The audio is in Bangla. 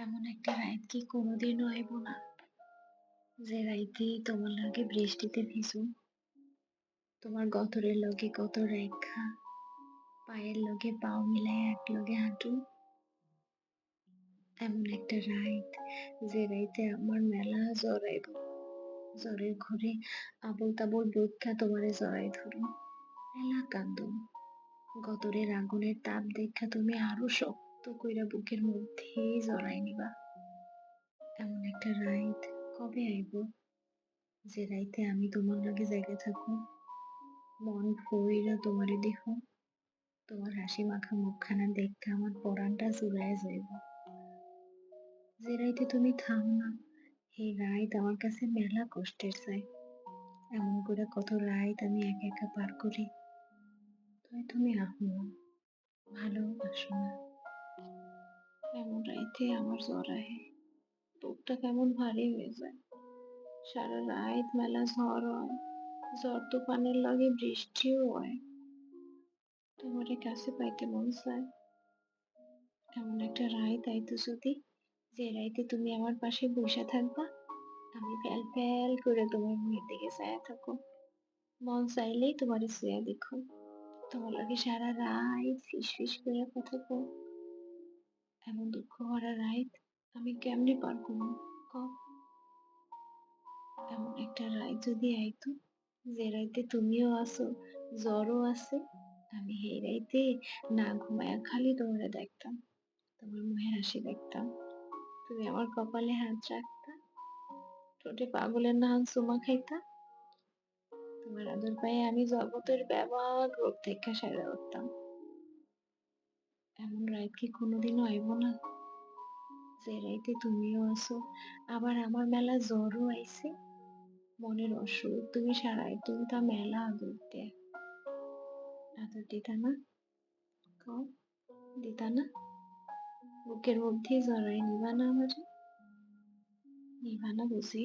এমন একটা রাইত কি কোনোদিনও আইব না? যে রাইতে তোমার লাগে বৃষ্টিতে ভিজুম। তোমার গতরের লগে গতর রেখা, পায়ের লগে পাও মিলাই এক লগে হাঁটু এমন একটা রাইত যে রাইতে আমার মেলা জ্বর আইব জ্বরের ঘরে আবল তাবল বৈখ্যা তোমারে জড়াই ধরুম। মেলা কান্দুম। গতরের আগুনের তাপ দেখা তুমি আরও শক্ত কইরা বুকের মধ্যেই জড়াই নিবা। এমন একটা রাইত কবে আইব যে রাইতে আমি তোমার লাগে জায়গা থাকুম মন ভইরা তোমারে দেখো তোমার হাসি মাখা মুখখানা দেখতে আমার পরাণটা জুড়ায় যাইব। যে রাইতে তুমি থাম না এই রাইত আমার কাছে মেলা কষ্টের চাই। এমন করে কত রাইত আমি একা একা পার করি। তাই তুমি আহো না ভালোবাসো না। এমন রাইতে আমার জ্বর আহে? বুকটা কেমন ভারী হয়ে যায়। সারা রাত মেলা ঝড় হয়। ঝড় তুফানের লগে বৃষ্টিও হয়। তোমারে কাছে পাইতে মন চায়? এমন একটা রাইত আইতো যদি, যে রাইতে তুমি আমার পাশে বসে থাকবা, আমি ফ্যাল ফ্যাল করে তোমার মুখের দিকে চায়া থাকো। মন চাইলেই তোমার শুয়ে দেখো। তোমার লাগে সারা রাত ফিস ফিস করে কথা কও। এমন দুঃখ ভরা রাইত আমি কেমনে পার করব? কও এমন একটা রাইত যদি আইতো, যে রাইতে তুমিও আসো জ্বরও আছে, আমি সেই রাইতে না ঘুমায়া খালি তোমারে দেখতাম, তোমার মুখের হাসি দেখতাম। তুমি আমার কপালে হাত রাখতা, ঠোঁটে পাগলের নাম সুমা খাইতা। তোমার আদর পায়ে আমি জগতের ব্যবহার রোগ থেকে সেরে উঠতাম এমন রাত কি কোনোদিনও আইব না? যে রাইতে তুমিও আসো, আবার আমার মেলা জ্বরও আইছে। মনের অসুখ, তুমি সারাই তুমি তা মেলা আদর দে আদর দিতা না, কও, দিতা না? বুকের মধ্যে জড়াই নিবা না আমার? নিবা না বুঝি?